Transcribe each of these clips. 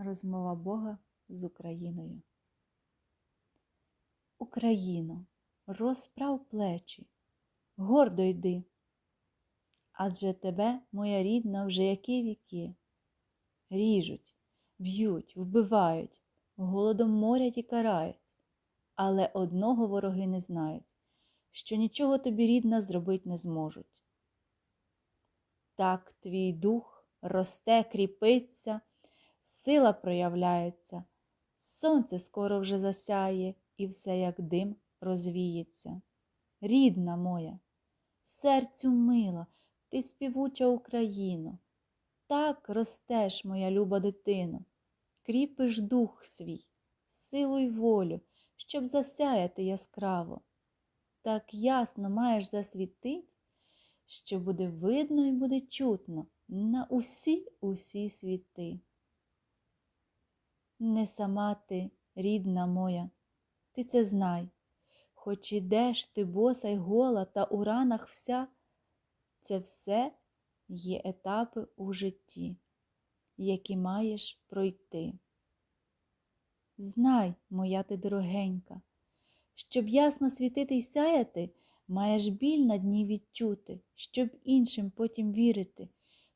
Розмова Бога з Україною. Україно, розправ плечі, гордо йди. Адже тебе, моя рідна, вже які віки. Ріжуть, б'ють, вбивають, голодом морять і карають. Але одного вороги не знають, що нічого тобі рідна зробить не зможуть. Так твій дух росте, кріпиться, сила проявляється, сонце скоро вже засяє, і все, як дим, розвіється. Рідна моя, серцю мила, ти співуча Україно, так ростеш, моя люба дитино, кріпиш дух свій, силу й волю, щоб засяяти яскраво. Так ясно маєш засвітить, що буде видно і буде чутно на усі усі світи. Не сама ти, рідна моя, ти це знай, хоч ідеш ти боса й гола та у ранах вся, це все є етапи у житті, які маєш пройти. Знай, моя ти дорогенька, щоб ясно світити й сяяти, маєш біль на дні відчути, щоб іншим потім вірити,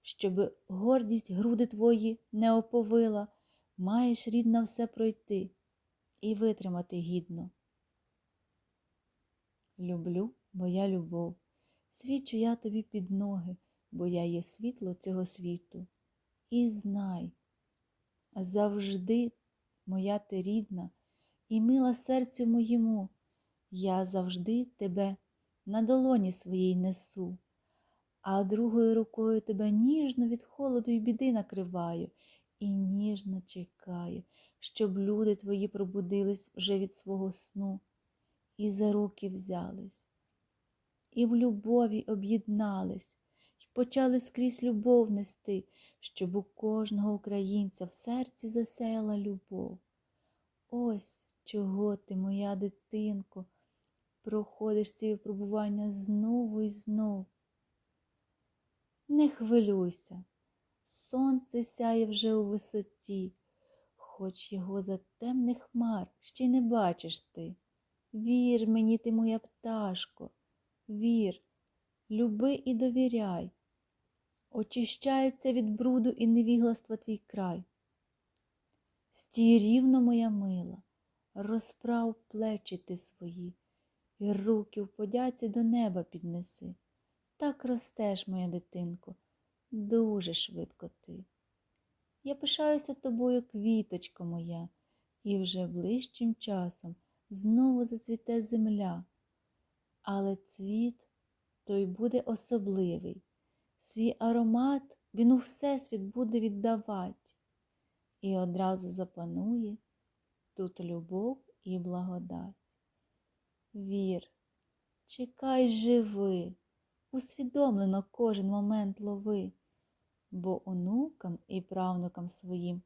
щоб гордість груди твої не оповила, маєш рідна все пройти і витримати гідно. Люблю, бо я любов, свічу я тобі під ноги, бо я є світло цього світу. І знай, завжди моя ти рідна і мила серцю моєму, я завжди тебе на долоні своїй несу, а другою рукою тебе ніжно від холоду й біди накриваю і ніжно чекаю, щоб люди твої пробудились вже від свого сну і за руки взялись, і в любові об'єднались, і почали скрізь любов нести, щоб у кожного українця в серці засяяла любов. Ось чого ти, моя дитинко, проходиш ці випробування знову і знов. Не хвилюйся, сонце сяє вже у висоті, хоч його за темних хмар ще й не бачиш ти. Вір мені, ти, моя пташко, вір, люби і довіряй. Очищається від бруду і невігластва твій край. Стій рівно, моя мила, розправ плечі ти свої, і руки в подяці до неба піднеси. Так ростеш, моя дитинко, дуже швидко ти. Я пишаюся тобою, квіточко моя, і вже ближчим часом знову зацвіте земля, але цвіт той буде особливий, свій аромат він у всесвіт буде віддавать, і одразу запанує тут любов і благодать. Вір, чекай, живи, усвідомлено кожен момент лови, бо онукам і правнукам своїм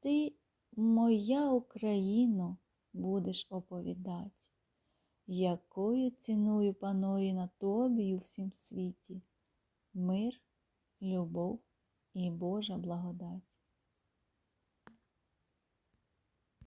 ти, моя Україно, будеш оповідать, якою ціною панує на тобі у всім світі мир, любов і Божа благодать.